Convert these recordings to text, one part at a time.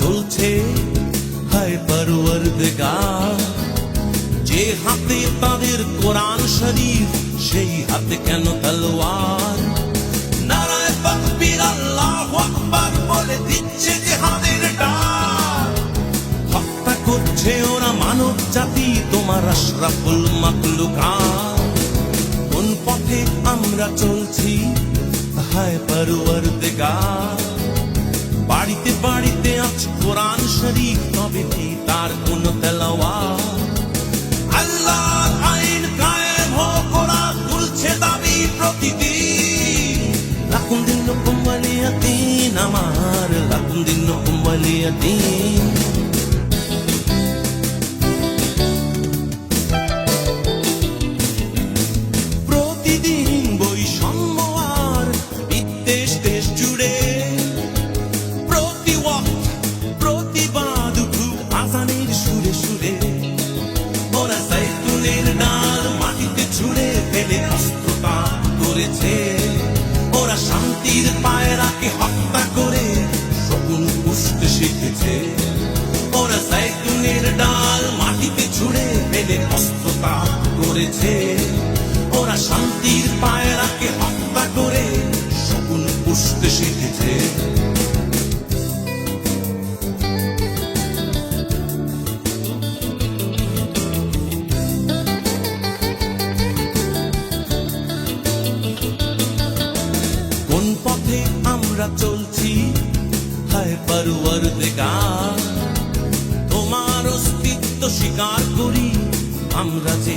চলছে হায় যে হাতে তাদের কোরআন শরীফ সেই হাতে কেন তলোয়ার? নারায় তাকবীর আল্লাহু আকবার বলে দিচ্ছে হত্যা করছে ওরা মানব জাতি, তোমার আশরাফুল মাকলুকাত কোন পথে আমরা চলছি, হায় পরওয়ারদিগার কুম্বালিয়াতিন প্রতিদিন বৈষম্য আর বিদ্বেষ দেশ জুড়ে। প্রতি প্রতিবাদ উঠুক আসানির সুরে সুরে করেছে। ওরা শান্তির পায়রাকে হত্যা করে শকুন পুষতে শিখেছে। কোন পথে আমরা চলছি? হায় পরওয়ারদিগার তোমার অস্তিত্ব স্বীকার করি, আমরা যে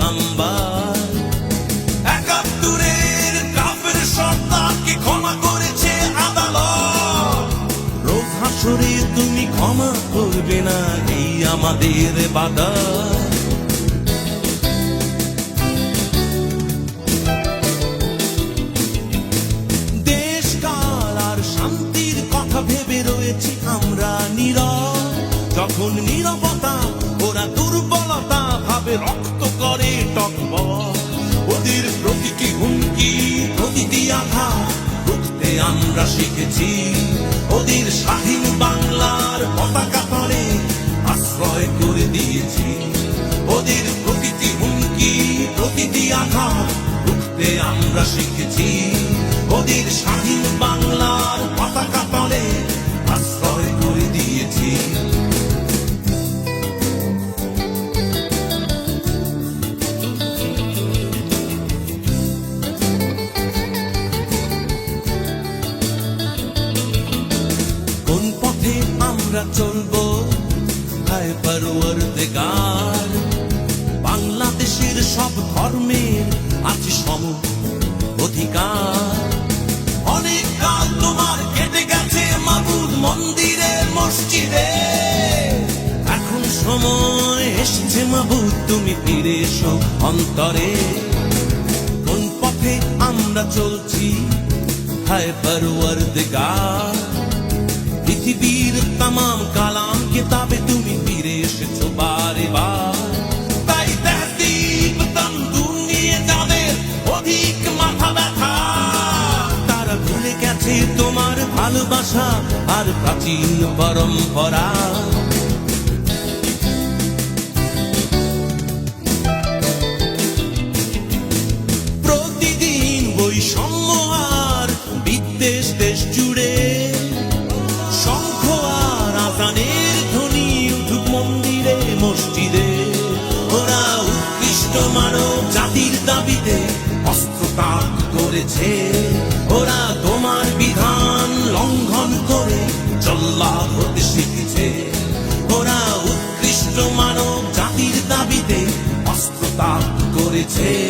হাসরে তুমি ক্ষমা করবে না, এই আমাদের বাধা। দেশ, কাল আর শান্তির কথা ভেবে রয়েছি আমরা নীরব। যখন নীরবতা ওরা দুর্বলতা ভাবে রক্ত করে আমরা শিখেছি ওদের স্বাধীন বাংলার পতাকা তলে আশ্রয় করে দিয়েছি। ওদের প্রতিটি হুমকি প্রতিটি আঘাত রুখতে আমরা শিখেছি। ওদের স্বাধীন বাংলার আমরা চলবো। হায় পরওয়ারদিগার বাংলাদেশের সব ধর্মের আছে সম অধিকার। অনেক কাল তোমার কেটে গেছে মাবুদ মন্দিরের মসজিদে। এখন সময় এসেছে মাবুদ, তুমি ফিরে এসো অন্তরে। কোন পথে আমরা চলছি? হায় পরওয়ারদিগার পৃথিবীর গেছে তোমার ভালোবাসা আর প্রাচীন পরম্পরা। প্রতিদিন বৈষম্য আর বিদ্বেষ দেশ জুড়ে শঙ্খ আর আজানের ধ্বনি উঠুক মন্দিরে, মসজিদে। ওরা উৎকৃষ্ট মানব জাতির দাবিতে অস্ত্রপাত করেছে। করেছে